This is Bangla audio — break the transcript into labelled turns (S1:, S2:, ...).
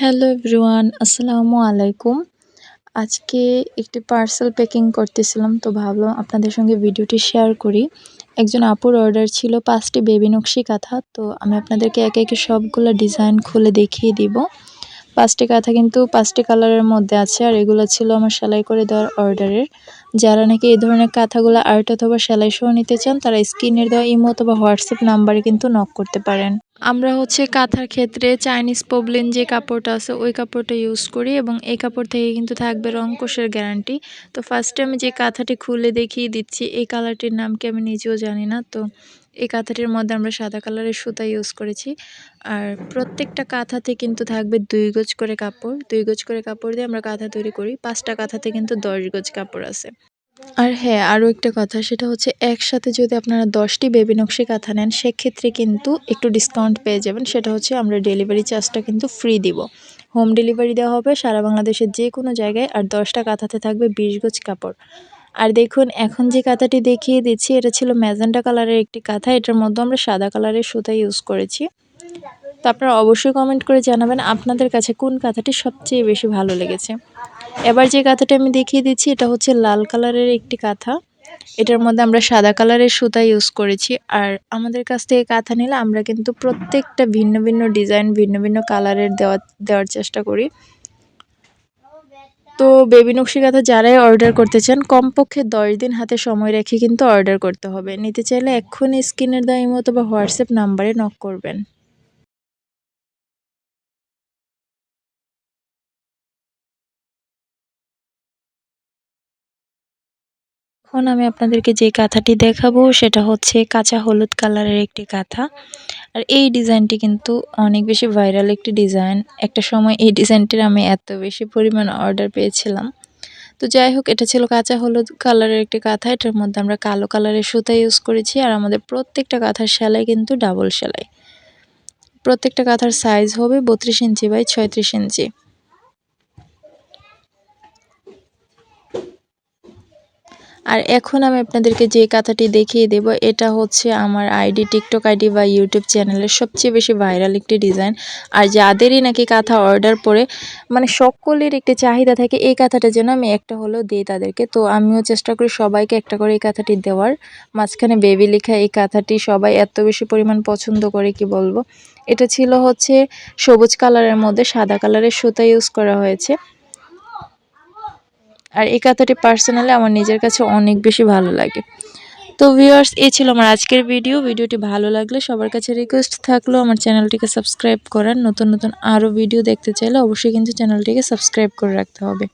S1: হ্যালো এভরিওয়ান আসসালামু আলাইকুম আজকে একটি পার্সেল প্যাকিং করতেছিলাম, তো ভাবলাম আপনাদের সঙ্গে ভিডিওটি শেয়ার করি। একজন আপুর অর্ডার ছিল পাঁচটি বেবি নকশি কাঁথা, তো আমি আপনাদেরকে একে একে সবগুলো ডিজাইন খুলে দেখিয়ে দিব। পাঁচটি কাঁথা কিন্তু পাঁচটি কালারের মধ্যে আছে, আর এগুলো ছিল আমার সেলাই করে দেওয়ার অর্ডারের যারা নাকি এই ধরনের কাঁথাগুলো আর্ট অথবা সেলাই সহ নিতে চান, তারা স্ক্রিনের দেওয়া ইমো অথবা হোয়াটসঅ্যাপ নাম্বারে কিন্তু নক করতে পারেন। আমরা হচ্ছে কাঁথার ক্ষেত্রে চাইনিজ পবলিন যে কাপড়টা আছে, ওই কাপড়টা ইউজ করি এবং এই কাপড় থেকে কিন্তু থাকবে রংকোশের গ্যারান্টি তো ফার্স্টে আমি যে কাঁথাটি খুলে দেখিয়ে দিচ্ছি, এই কালারটির নাম কি আমি নিজেও জানি না। তো এই কাঁথাটির মধ্যে আমরা সাদা কালারের সুতা ইউজ করেছি। আর প্রত্যেকটা কাঁথাতে কিন্তু থাকবে দুই গজ করে কাপড়। দুই গজ করে কাপড় দিয়ে আমরা কাঁথা তৈরি করি। পাঁচটা কাঁথাতে কিন্তু দশ গজ কাপড় আছে। আর হ্যাঁ আরও একটা কথা, সেটা হচ্ছে একসাথে যদি আপনারা দশটি বেবি নকশি কাঁথা নেন, সেক্ষেত্রে কিন্তু একটু ডিসকাউন্ট পেয়ে যাবেন। সেটা হচ্ছে আমরা ডেলিভারি চার্জটা কিন্তু ফ্রি দিব। হোম ডেলিভারি দেওয়া হবে সারা বাংলাদেশের যে কোনো জায়গায় আর দশটা কাঁথাতে থাকবে বিশ গজ কাপড়। আর দেখুন, এখন যে কাঁথাটি দেখিয়ে দিচ্ছি, এটা ছিল ম্যাজেন্টা কালারের একটি কাঁথা, এটার মধ্যে আমরা সাদা কালারের সুতা ইউজ করেছি। তো আপনারা অবশ্যই কমেন্ট করে জানাবেন আপনাদের কাছে কোন কাঁথাটি সবচেয়ে বেশি ভালো লেগেছে। এবার যে কাঁথাটা আমি দেখিয়ে দিচ্ছি, এটা হচ্ছে লাল কালারের একটি কাঁথা। এটার মধ্যে আমরা সাদা কালারের সুতা ইউজ করেছি। আর আমাদের কাছ থেকে কাঁথা নিলে আমরা কিন্তু প্রত্যেকটা ভিন্ন ভিন্ন ডিজাইন ভিন্ন ভিন্ন কালারের দেওয়া, দেওয়ার চেষ্টা করি। তো বেবি নকশি কাঁথা যারাই অর্ডার করতে চান, কমপক্ষে দশ দিন হাতে সময় রেখে কিন্তু অর্ডার করতে হবে। নিতে চাইলে এক্ষুনি স্ক্রিনের দায়ী মতো বা হোয়াটসঅ্যাপ নাম্বারে নক করবেন। এখন আমি আপনাদেরকে যে কাঁথাটি দেখাবো সেটা হচ্ছে কাঁচা হলুদ কালারের একটি কাঁথা। আর এই ডিজাইনটি কিন্তু অনেক বেশি ভাইরাল একটি ডিজাইন। একটা সময় এই ডিজাইনটির আমি এত বেশি পরিমাণ অর্ডার পেয়েছিলাম। তো যাই হোক, এটা ছিল কাঁচা হলুদ কালারের একটি কাঁথা। এটার মধ্যে আমরা কালো কালারের সুতা ইউজ করেছি আর আমাদের প্রত্যেকটা কাঁথার সেলাই কিন্তু ডাবল সেলাই। প্রত্যেকটা কাঁথার সাইজ হবে বত্রিশ ইঞ্চি বাই ছয়ত্রিশ ইঞ্চি। আর এখন আমি আপনাদেরকে যে কাঁথাটি দেখিয়ে দেব, এটা হচ্ছে আমার আইডি, টিকটক আইডি বা ইউটিউব চ্যানেলের সবচেয়ে বেশি ভাইরাল একটি ডিজাইন। আর যাদেরই নাকি কাঁথা অর্ডার পরে মানে সকলের একটি চাহিদা থাকে, এই কাঁথাটা যেন আমি একটা হলেও দিই তাদেরকে। তো আমিও চেষ্টা করি সবাইকে একটা করে এই কাঁথাটি দেওয়ার। মাঝখানে বেবি লেখা এই কাঁথাটি সবাই এত বেশি পরিমাণ পছন্দ করে, কি বলব? এটা ছিল হচ্ছে সবুজ কালারের মধ্যে সাদা কালারের সুতা ইউজ করা হয়েছে। আর এই কাঁথাটি পার্সোনালি আমার নিজের কাছে অনেক বেশি ভালো লাগে। তো ভিউয়ার্স এই ছিল আমার আজকের ভিডিও ভিডিওটি ভালো লাগলে সবার কাছে রিকোয়েস্ট থাকল আমার চ্যানেলটিকে সাবস্ক্রাইব করার। নতুন নতুন আরও ভিডিও দেখতে চাইলে অবশ্যই কিন্তু চ্যানেলটিকে সাবস্ক্রাইব করে রাখতে হবে।